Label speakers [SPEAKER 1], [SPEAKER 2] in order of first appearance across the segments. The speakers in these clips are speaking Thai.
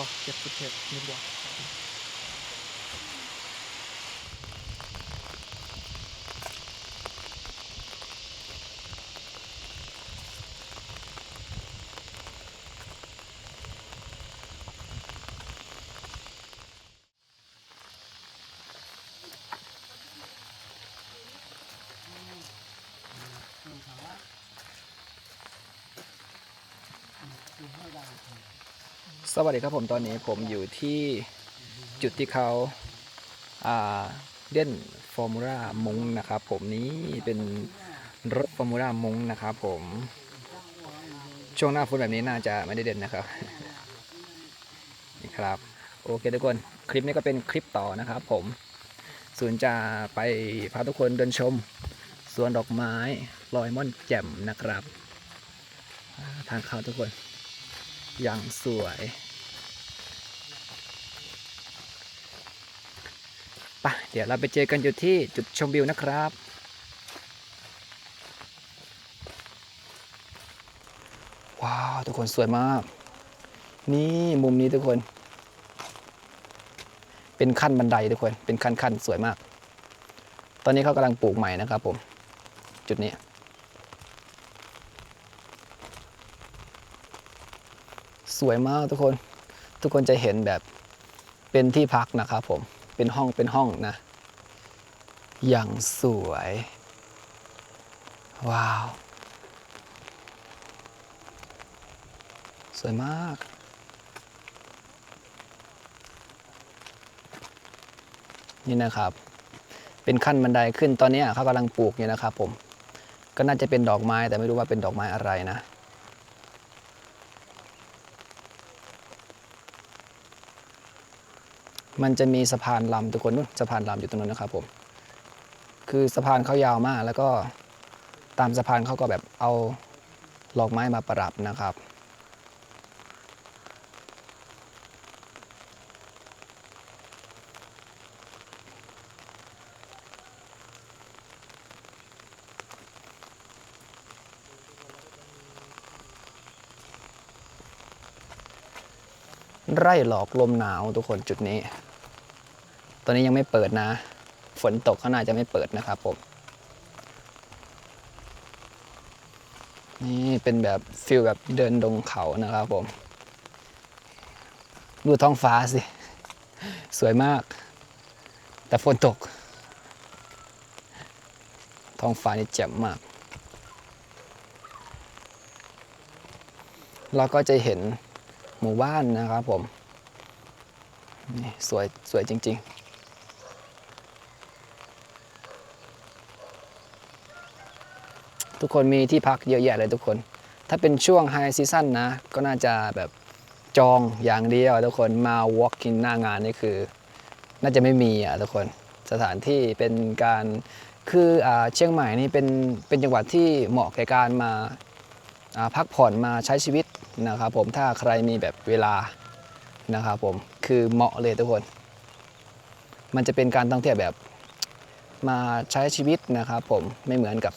[SPEAKER 1] อเก็บฟุตเทจนิดเดียว สวัสดีครับผมตอนนี้ผมอยู่ที่จุดที่เขาาเล่นฟอร์มูล่ามงนะครับผมนี้เป็นรถฟอร์มูล่ามงนะครับผมช่วงหน้าฝนแบบนี้น่าจะไม่ได้เด่นนะครับนี่ครับโอเคทุกคนคลิปนี้ก็เป็นคลิปต่อนะครับผมส่วนจะไปพาทุกคนเดินชมสวนดอกไม้ลอยม่อนแจ่มนะครับ ทางเข้าทุกคน อย่างสวยไปะ เดี๋ยวเราไปเจอกันอยู่ที่จุดชมวิวนะครับว้าว ทุกคนสวยมาก นี่มุมนี้ทุกคน เป็นขั้นบันไดทุกคน เป็นขั้นขั้นสวยมาก ตอนนี้เขากำลังปลูกใหม่นะครับผม จุดนี้ สวยมากทุกคนทุกคนจะเห็นแบบเป็นที่พักนะครับผมเป็นห้องเป็นห้องนะ อย่างสวย ว้าว สวยมากนี่นะครับ เป็นขั้นบันไดขึ้นตอนนี้เขากำลังปลูกอยู่นะครับผม ก็น่าจะเป็นดอกไม้แต่ไม่รู้ว่าเป็นดอกไม้อะไรนะ มันจะมีสะพานลำทุกคนนู่นสะพานลำอยู่ตรงนู้นนะครับผมคือสะพานเขายาวมาก แล้วก็ตามสะพานเขาก็แบบเอาดอกไม้มาประดับนะครับ ไร่หลอกลมหนาวทุกคนจุดนี้ ตอนนี้ยังไม่เปิดนะ ฝนตกเขาน่าจะไม่เปิดนะครับผมนี่เป็นแบบฟิลแบบเดินดงเขานะครับผม ดูท้องฟ้าสิ สวยมาก แต่ฝนตก ท้องฟ้านี่แจ่มมาก เราก็จะเห็นหมู่บ้านนะครับผม นี่สวยสวยจริง ๆ ทุกคนมีที่พักเยอะแยะเลยทุกคน ถ้าเป็นช่วงไฮซีซั่นนะ ก็น่าจะแบบจองอย่างเดียวทุกคนมา walk in หน้างานนี่คือ น่าจะไม่มีอะทุกคนสถานที่เป็นการคืออาเชียงใหม่นี่เป็นเป็นจังหวัดที่เหมาะแก่การมาาพักผ่อนมาใช้ชีวิตนะครับผมถ้าใครมีแบบเวลานะครับผมคือเหมาะเลยทุกคน มันจะเป็นการท่องเที่ยวแบบมาใช้ชีวิตนะครับผมไม่เหมือนกับ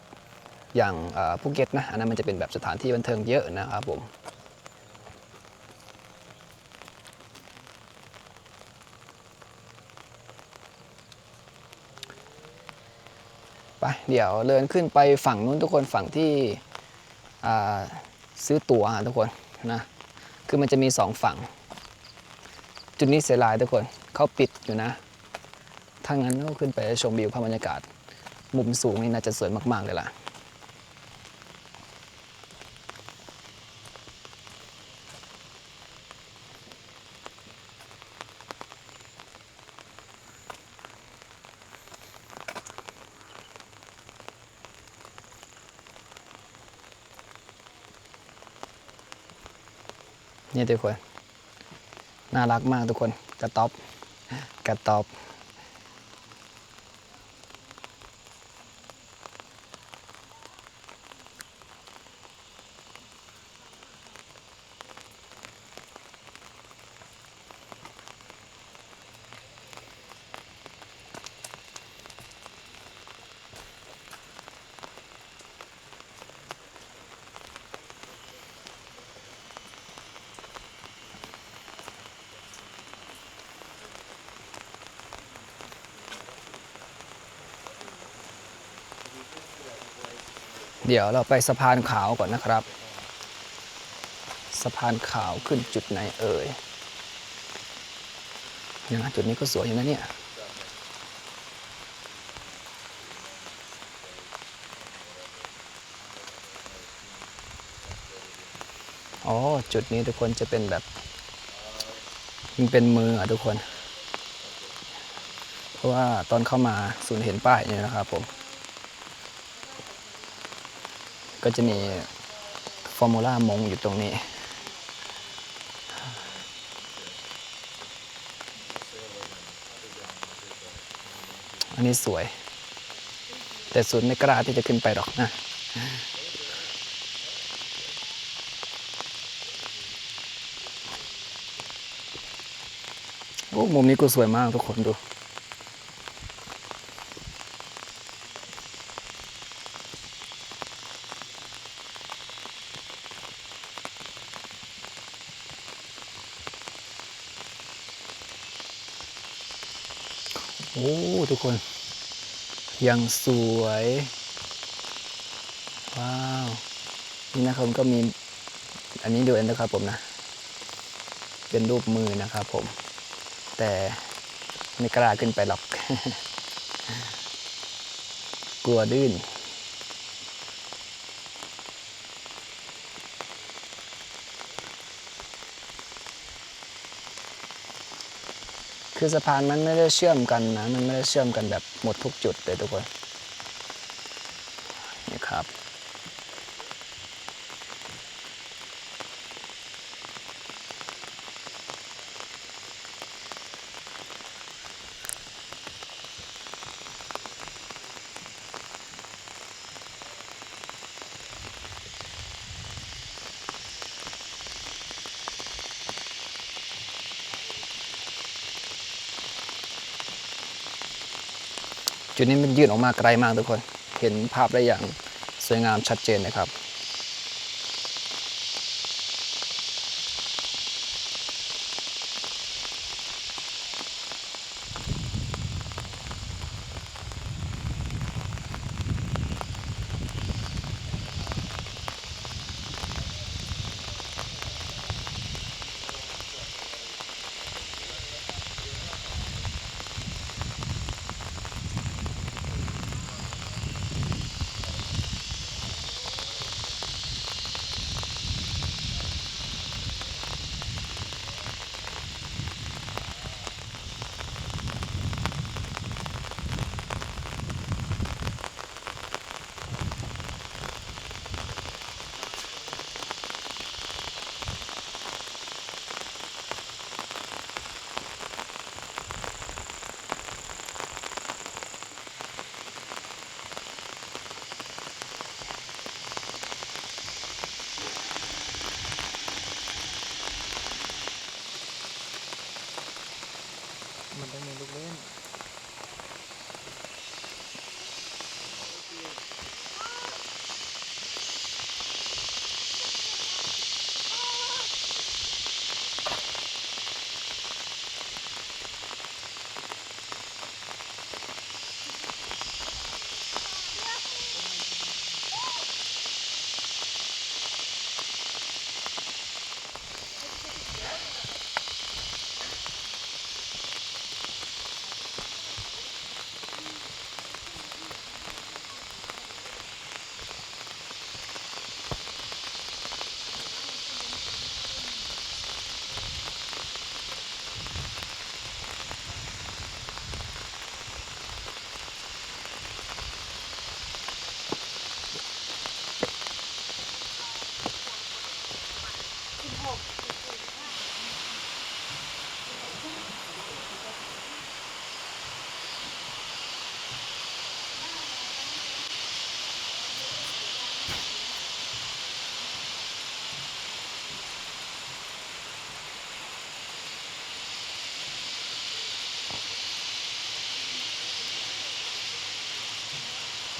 [SPEAKER 1] อย่างภูเก็ตนะอันนั้นมันจะเป็นแบบสถานที่บันเทิงเยอะนะครับผมไปเดี๋ยวเดินขึ้นไปฝั่งนู้นทุกคนฝั่งที่ซื้อตั๋วอะทุกคนนะคือมันจะมีสองฝั่ง จุดนี้เสียลายทุกคนเขาปิดอยู่นะถ้างั้นก็ขึ้นไปชมวิวภาพบรรยากาศ มุมสูงนี่น่าจะสวยมาก ๆ เลยล่ะ นี่ทุกคน น่ารักมากทุกคน กระต๊อบ กระต๊อบ เดี๋ยวเราไปสะพานขาวก่อนนะครับ สะพานขาวขึ้นจุดไหนเอ่ยเนี่ยนะจุดนี้ก็สวยอยู่นะเนี่ยอ๋อ จุดนี้ทุกคนจะเป็นแบบมันเป็นมืออะทุกคน เพราะว่าตอนเข้ามาศูนเห็นป้ายเนี่ยนะครับผม ก็จะมีฟอร์มูล่ามงอยู่ตรงนี้ อันนี้สวย แต่ศูนย์ไม่กล้าที่จะขึ้นไปหรอกนะโอ้มุมนี้ก็สวยมากทุกคนดู คนยังสวย ว้าว นี่นะครับก็มี อันนี้ดูเองนะครับผมนะ เป็นรูปมือนะครับผม แต่ไม่กล้าขึ้นไปหรอก กลัวดื้น คือสะพานมันไม่ได้เชื่อมกันนะ มันไม่ได้เชื่อมกันแบบหมดทุกจุดเลยทุกคน นี่ครับ จุดนี้มันยื่นออกมาไกลมากทุกคน เห็นภาพได้อย่างสวยงามชัดเจนนะครับ
[SPEAKER 2] มัน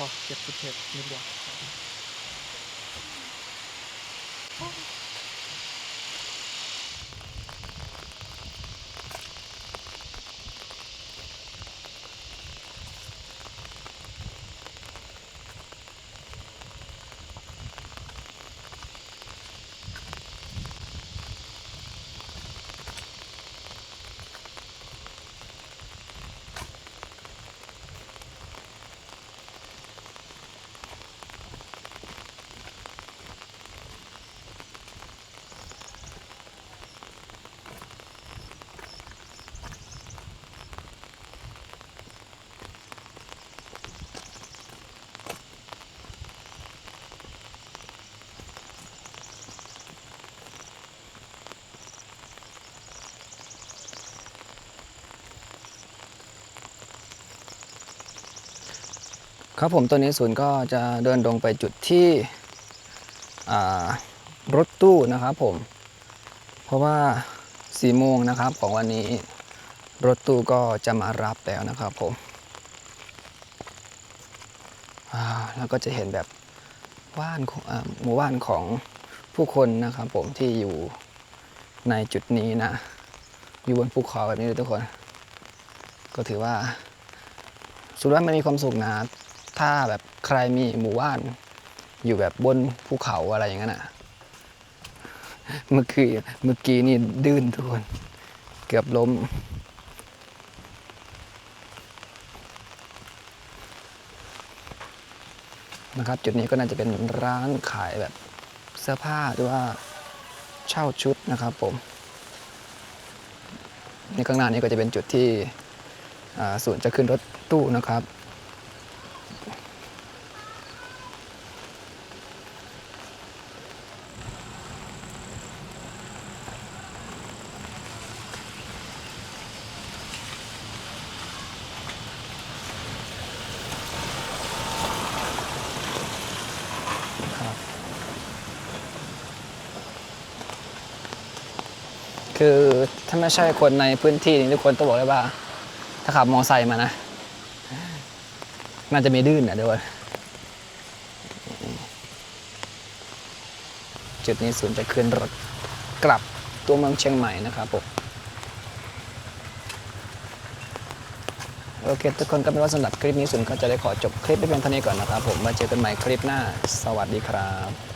[SPEAKER 2] พอเก็บสุดเทปนิดเดียว
[SPEAKER 1] ครับผมตัวนี้ศูนย์ก็จะเดินตรงไปจุดที่รถตู้นะครับผม เพราะว่าสี่โมงนะครับของวันนี้รถตู้ก็จะมารับแล้วนะครับผมแล้วก็จะเห็นแบบว่านหมู่บ้านของผู้คนนะครับผมที่อยู่ในจุดนี้นะ อยู่บนภูเขาแบบนี้เลยทุกคน ก็ถือว่าสุดว่ามันมีความสุขนะ ถ้าแบบใครมีหมู่บ้าน อยู่แบบบนภูเขาอะไรอย่างนั้นอะ เมื่อกี้เมื่อกี้นี่ดื้นทุกคน เกือบล้ม นะครับ จุดนี้ก็น่าจะเป็นร้านขายแบบเสื้อผ้าหรือว่าเช่าชุดนะครับผมในข้างหน้านี้ก็จะเป็นจุดที่อ่าศูนย์จะขึ้นรถตู้นะครับ คือถ้าไม่ใช่คนในพื้นที่นี้ทุกคนต้องบอกเลยว่า ถ้าขับมอไซค์มานะ น่าจะมีดื้นอะเดี๋ยวก่อนจุดนี้ศูนย์จะขึ้นรถกลับตัวเมืองเชียงใหม่นะครับผมโอเค ทุกคนก็เป็นว่าสำหรับคลิปนี้ศูนย์ก็จะได้ขอจบคลิปไปเพียงเท่านี้ก่อนนะครับผมมาเจอกันใหม่คลิปหน้า สวัสดีครับ